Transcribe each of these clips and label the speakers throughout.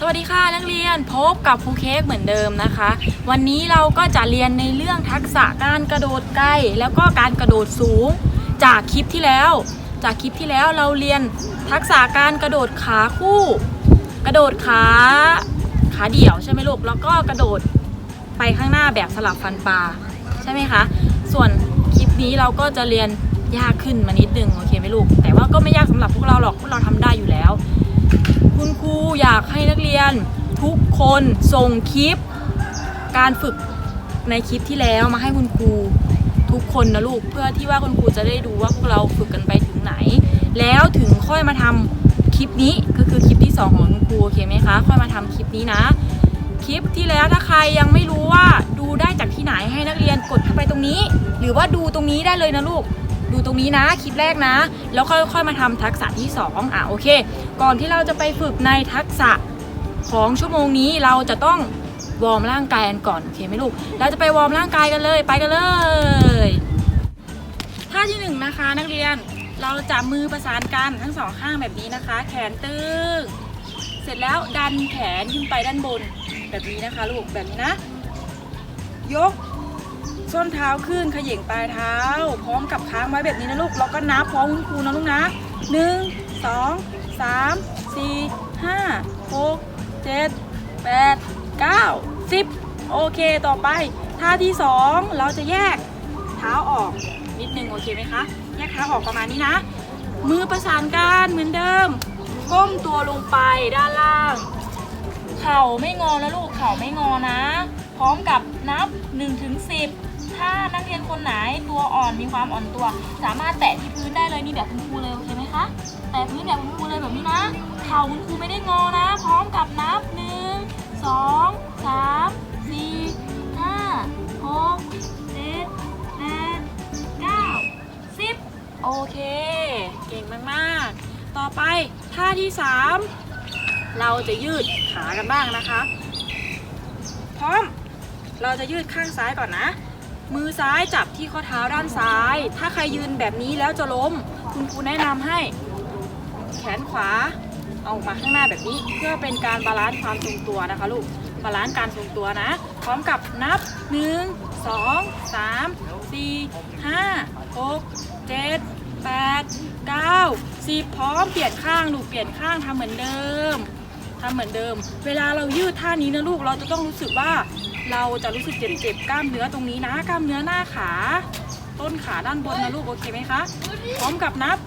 Speaker 1: สวัสดีค่ะนักเรียนพบกับครูเค้กเหมือนเดิมนะคะ วันนี้เราก็จะเรียนในเรื่องทักษะการกระโดดไกล้ แล้วก็การกระโดดสูง จากคลิปที่แล้ว จากคลิปที่แล้วเราเรียนทักษะการกระโดดขาคู่ กระโดดขาขาเดี่ยวใช่ไหมลูกแล้วก็กระโดดไปข้างหน้าแบบสลับฟันปลาใช่ไหมคะส่วนคลิปนี้เราก็จะเรียนยากขึ้นมานิดนึงโอเคไหมลูกแต่ว่าก็ไม่ยากสำหรับพวกเราหรอกพวกเราทำได้อยู่แล้ว คุณครูอยากให้นักเรียนทุกคนส่งคลิป การฝึกในคลิปที่แล้วมาให้คุณครูทุกคนนะลูกเพื่อที่ว่าคุณครูจะได้ดูว่าพวกเราฝึกกันไปถึงไหน แล้วถึงค่อยมาทำคลิปนี้ก็คือคลิปที่สองของคุณครูโอเคไหมคะค่อยมาทำคลิปนี้นะ คลิปที่แล้วถ้าใครยังไม่รู้ว่าดูได้จากที่ไหนให้นักเรียนกดเข้าไปตรงนี้ หรือว่าดูตรงนี้ได้เลยนะลูกดูตรงนี้นะคลิปแรกนะ แล้วค่อยๆมาทำทักษะที่สองอะโอเค ก่อนที่เราจะไปฝึกในทักษะของชั่วโมงนี้เราจะต้องวอร์มร่างกายกันก่อนโอเคไหมลูก เราจะไปวอร์มร่างกายกันเลยไปกันเลยท่าที่หนึ่งนะคะนักเรียนเราจะมือประสานกันทั้งสองข้างแบบนี้นะคะ แขนตึงเสร็จแล้วดันแขนขึ้นไปด้านบนแบบนี้นะคะลูกแบบนี้นะ ยกส้นเท้าขึ้นเขย่งปลายเท้า พร้อมกับค้างไว้แบบนี้นะลูกแล้วก็นับพร้อมคุณครูนะลูกนะหนึ่งสอง สามสี่ห้าหกเจ็ดแปดเก้าสิบโอเคต่อไปท่าที่สองเราจะแยกเท้าออกนิดนึงโอเคไหมคะ แยกเท้าออกประมาณนี้นะ มือประสานกันเหมือนเดิม ก้มตัวลงไปด้านล่าง เข่าไม่งอนะลูกเข่าไม่งอนะ พร้อมกับนับ1ถึงถ้านักเรียนคนไหนตัวอ่อนมีความอ่อนตัว สามารถแตะที่พื้นได้เลยนี่แบบคุณครูเลยโอเคไหมคะ แตะพื้นแบบคุณครูเลยแบบนี้นะ เข่าคุณครูไม่ได้งอนะ พร้อมกับนับ1 2 3 4 5 6 7 8 9 10โอเค เก่งมากๆ ต่อไปท่าที่3เราจะยืดขากันบ้างนะคะ พร้อม เราจะยืดข้างซ้ายก่อนนะ มือซ้ายจับที่ข้อเท้าด้านซ้าย ถ้าใครยืนแบบนี้แล้วจะล้ม คุณครูแนะนำให้ แขนขวาเอามาข้างหน้าแบบนี้ เพื่อเป็นการบาลานซ์ความทรงตัวนะคะลูกบาลานซ์การทรงตัวนะ พร้อมกับนับ 1 2 3 4 5 6 7 8 9 10 พร้อมเปลี่ยนข้างลูกเปลี่ยนข้างทำเหมือนเดิมทำเหมือนเดิม เวลาเรายืดท่านี้นะลูกเราจะต้องรู้สึกว่าเราจะรู้สึกเจ็บๆกล้ามเนื้อตรงนี้นะ กล้ามเนื้อหน้าขา ต้นขาด้านบนนะลูกโอเคไหมคะ พร้อมกับนับ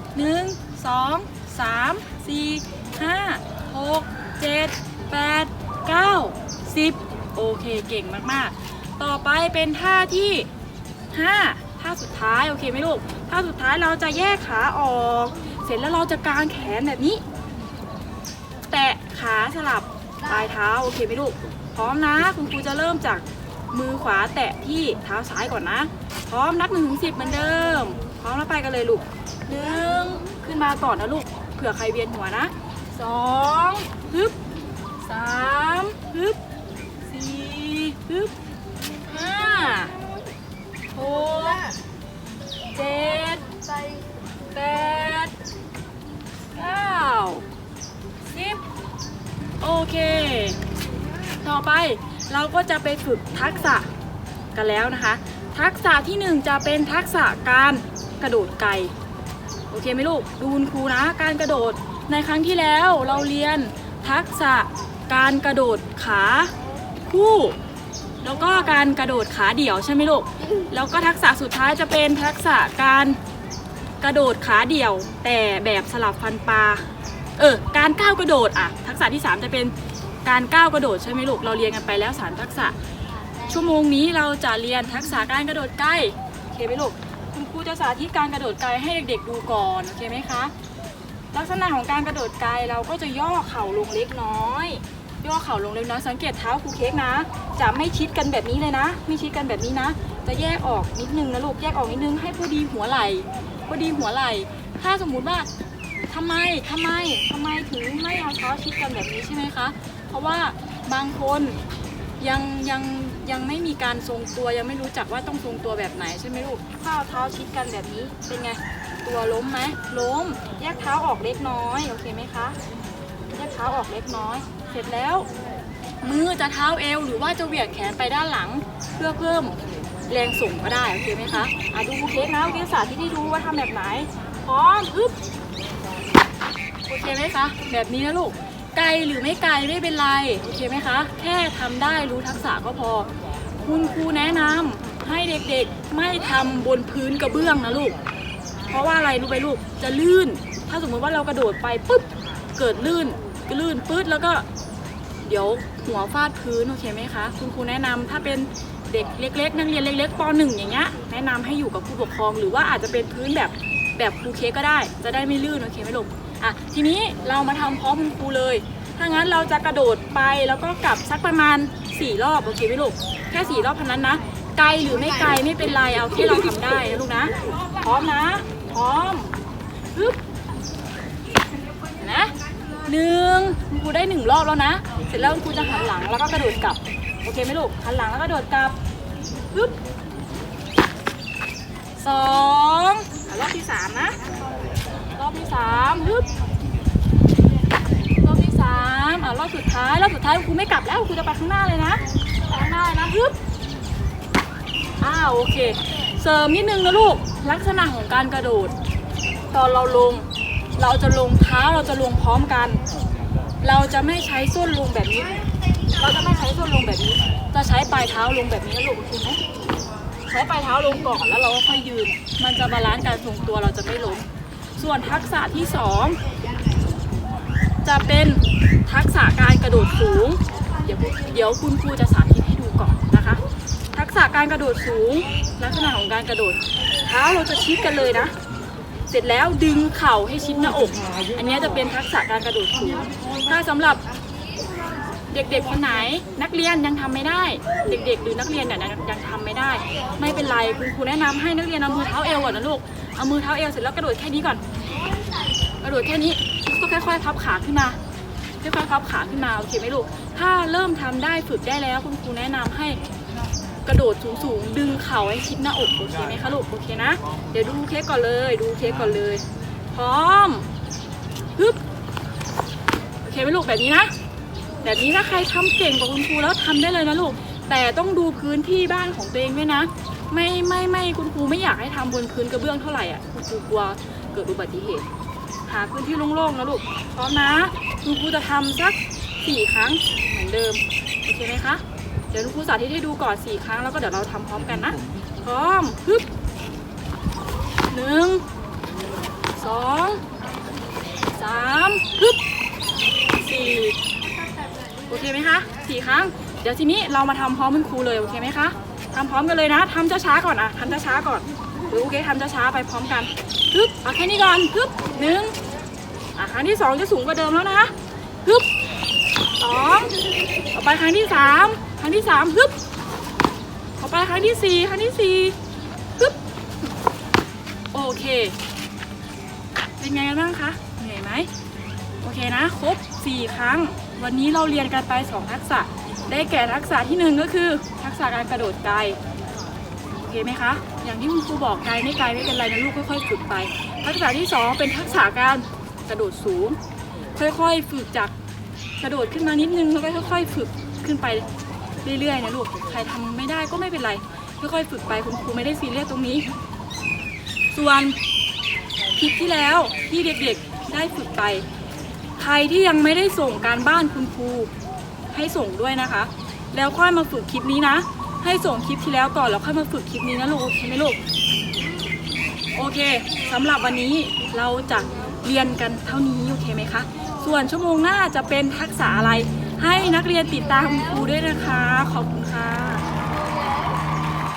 Speaker 1: 1 2 3 4 5 6 7 8 9 10โอเคเก่งมากๆ ต่อไปเป็นท่าที่5ท่าสุดท้ายโอเคไหมลูกท่าสุดท้ายเราจะแยกขาออก เสร็จแล้วเราจะกางแขนแบบนี้ แตะขาสลับปลายเท้าโอเคไหมลูกพร้อมนะคุณครูจะเริ่มจากมือขวาแตะที่เท้าซ้ายก่อนนะ พร้อมนับหนึ่งถึงสิบเหมือนเดิม พร้อมแล้วไปกันเลยลูกหนึ่งขึ้นมาก่อนนะลูก ผื่อใครเวียนหัวนะสองฮึบสามฮึบสี่ฮึบห้าหกเจ็ดแปดเก้าสิบโอเค ต่อไปเราก็จะไปฝึกทักษะกันแล้วนะคะ ทักษะที่หนึ่งจะเป็นทักษะการกระโดดไกล โอเคไหมลูก ดูคุณครูนะ การกระโดดในครั้งที่แล้วเราเรียนทักษะการกระโดดขาคู่ แล้วก็การกระโดดขาเดี่ยวใช่ไหมลูก แล้วก็ทักษะสุดท้ายจะเป็นทักษะการกระโดดขาเดี่ยว แต่แบบสลับฟันปลา เออ การก้าวกระโดดอะ ทักษะที่ 3 จะเป็นการก้าวกระโดดใช่ไหมลูก เราเรียนกันไปแล้วสามทักษะ ชั่วโมงนี้เราจะเรียนทักษะการกระโดดไกล้ โอเคไหมลูก รูจะสาธิตการกระโดดไกลให้เด็กๆดูก่อนโอเคไหมคะ ลักษณะของการกระโดดไกลเราก็จะย่อเข่าลงเล็กน้อย ย่อเข่าลงเล็กน้อยสังเกตเท้าครูเค้กนะ จะไม่ชิดกันแบบนี้เลยนะ ไม่ชิดกันแบบนี้นะ จะแยกออกนิดนึงนะลูกแยกออกนิดนึงให้พอดีหัวไหล่พอดีหัวไหล่ถ้าสมมุติว่าทำไมทำไมทำไมถึงไม่เอาเท้าชิดกันแบบนี้ใช่ไหมคะ เพราะว่าบางคนยังยัง ยังไม่มีการทรงตัวยังไม่รู้จักว่าต้องทรงตัวแบบไหนใช่ไหมลูกถ้าเอาเท้าชิดกันแบบนี้เป็นไง ตัวล้มไหมล้ม แยกเท้าออกเล็กน้อยโอเคไหมคะแยกเท้าออกเล็กน้อย เสร็จแล้ว มือจะเท้าเอวหรือว่าจะเหวี่ยงแขนไปด้านหลังเพื่อเพิ่มแรงส่งก็ได้โอเคไหมคะอะดูเค้กนะเค้กสาธิตให้ดูว่าทำแบบไหนพร้อมฮึบโอเคไหมคะแบบนี้นะลูก ไกลหรือไม่ไกลไม่เป็นไรโอเคไหมคะ แค่ทำได้รู้ทักษะก็พอ คุณครูแนะนำให้เด็กๆไม่ทำบนพื้นกระเบื้องนะลูก เพราะว่าอะไรรู้ไหมลูกจะลื่น ถ้าสมมติว่าเรากระโดดไปปุ๊บเกิดลื่นลื่นปื๊ดแล้วก็เดี๋ยวหัวฟาดพื้นโอเคไหมคะคุณครูแนะนำถ้าเป็นเด็กเล็ก ๆ นักเรียนเล็กๆป .1 อย่างเงี้ยแนะนำให้อยู่กับผู้ปกครอง หรือว่าอาจจะเป็นพื้นแบบแบบครูเคก็ได้ จะได้ไม่ลื่นโอเคไหมลูก อะทีนี้เรามาทำพร้อมคุณครูเลย ถ้างั้นเราจะกระโดดไปแล้วก็กลับสักประมาณ 4 รอบโอเคไหมลูกแค่4รอบเท่านั้นนะไกลหรือไม่ไกลไม่เป็นไรเอาที่เราทำได้นะลูกนะพร้อมนะ พร้อมฮึบนะหนึ่งคุณครูได้หนึ่งรอบแล้วนะ เสร็จแล้วคุณครูจะหันหลังแล้วก็กระโดดกลับโอเคไหมลูกหันหลังแล้วก็โดดกลับฮึบสองรอบที่สามนะ อบที่สามฮึบรอบที่สามอะรอบสุดท้ายรอบสุดท้ายคุณครูไม่กลับแล้วคุณครูจะไปข้างหน้าเลยนะไปข้างหน้าเลยนะฮึบอ้าวโอเค เสริมนิดนึงนะลูกลักษณะของการกระโดด ตอนเราลง เราจะลงเท้าเราจะลงพร้อมกัน เราจะไม่ใช้ส้นลงแบบนี้ เราจะไม่ใช้ส้นลงแบบนี้ จะใช้ปลายเท้าลงแบบนี้นะลูกโอเคไหมใช้ปลายเท้าลงก่อนแล้วเราก็ค่อยยืน มันจะบาลานซ์การทรงตัวเราจะไม่ล้ม ส่วนทักษะที่สองจะเป็นทักษะการกระโดดสูง เดี๋ยวเดี๋ยวคุณครูจะสาธิตให้ดูก่อนนะคะ ทักษะการกระโดดสูง ลักษณะของการกระโดดเท้าเราจะชิดกันเลยนะ เสร็จแล้วดึงเข่าให้ชิดหน้าอก อันนี้จะเป็นทักษะการกระโดดสูง ถ้าสำหรับ เด็กๆคนไหนนักเรียนยังทำไม่ได้ เด็กๆ หรือนักเรียนเนี่ยยังยังทำไม่ได้ ไม่เป็นไรคุณครูแนะนำให้นักเรียนเอามือเท้าเอวก่อนนะลูกเอามือเท้าเอวเสร็จแล้วกระโดดแค่นี้ก่อน กระโดดแค่นี้ก็ค่อยๆพับขาขึ้นมาค่อยๆพับขาขึ้นมาโอเคไหมลูก ถ้าเริ่มทำได้ฝึกได้แล้วคุณครูแนะนำให้กระโดดสูงๆดึงเข่าให้ชิดหน้าอกโอเคไหมคะลูกโอเคนะ เดี๋ยวดูเค้กก่อนเลย ดูเค้กก่อนเลย พร้อมฮึบโอเคไหมลูกแบบนี้นะ แบบนี้ถ้าใครทำเก่งกว่าคุณครูแล้วทำได้เลยนะลูก แต่ต้องดูพื้นที่บ้านของตัวเองด้วยนะ ไม่ไม่ไม่คุณครูไม่อยากให้ทำบนพื้นกระเบื้องเท่าไหร่อะคุณครูกลัวเกิดอุบัติเหตุ หาพื้นที่โล่งๆนะลูกพร้อมนะคุณครูจะทำสักสี่ครั้งเหมือนเดิมโอเคไหมคะเดี๋ยวคุณครูสาธิตให้ดูก่อนสี่ครั้งแล้วก็เดี๋ยวเราทำพร้อมกันนะพร้อมฮึบหนึ่งสองสามฮึบสี่โอเคไหมคะ สี่ครั้ง เดี๋ยวทีนี้เรามาทำพร้อมคุณครูเลยโอเคไหมคะทำพร้อมกันเลยนะทำช้าๆก่อนอะทำช้าๆก่อนหรือโอเคทำช้าๆไปพร้อมกันฮึ๊บเอาแค่นี้ก่อนฮึบหนึ่งอะครั้งที่สองจะสูงกว่าเดิมแล้วนะฮึ๊บสองต่อไปครั้งที่สามครั้งที่สามฮึ๊บต่อไปครั้งที่สี่ครั้งที่สี่ฮึบโอเค เป็นไงกันบ้างคะเหนื่อยไหมโอเคนะ ครบ4ครั้ง วันนี้เราเรียนกันไป 2 ทักษะ ได้แก่ทักษะที่ 1 ก็คือ ทักษะการกระโดดไกลโอเคไหมคะ อย่างที่คุณครูบอกไกลไม่ไกลไม่เป็นไรนะลูกค่อยๆฝึกไป ทักษะที่ 2 เป็นทักษะการกระโดดสูง ค่อยๆฝึกจากกระโดดขึ้นมานิดนึงแล้วก็ค่อยๆฝึกขึ้นไปเรื่อยๆนะลูกใครทำไม่ได้ก็ไม่เป็นไรค่อยๆฝึกไปคุณครูไม่ได้ซีเรียสตรงนี้ ส่วนคลิปที่แล้วที่เด็กๆได้ฝึกไป ใครที่ยังไม่ได้ส่งการบ้านคุณครูให้ส่งด้วยนะคะ แล้วค่อยมาฝึกคลิปนี้นะ ให้ส่งคลิปที่แล้วก่อนแล้วค่อยมาฝึกคลิปนี้นะลูกโอเคไหมลูกโอเคสำหรับวันนี้เราจะเรียนกันเท่านี้โอเคไหมคะ ส่วนชั่วโมงหน้าจะเป็นทักษะอะไร ให้นักเรียนติดตามคุณครูด้วยนะคะ ขอบคุณค่ะ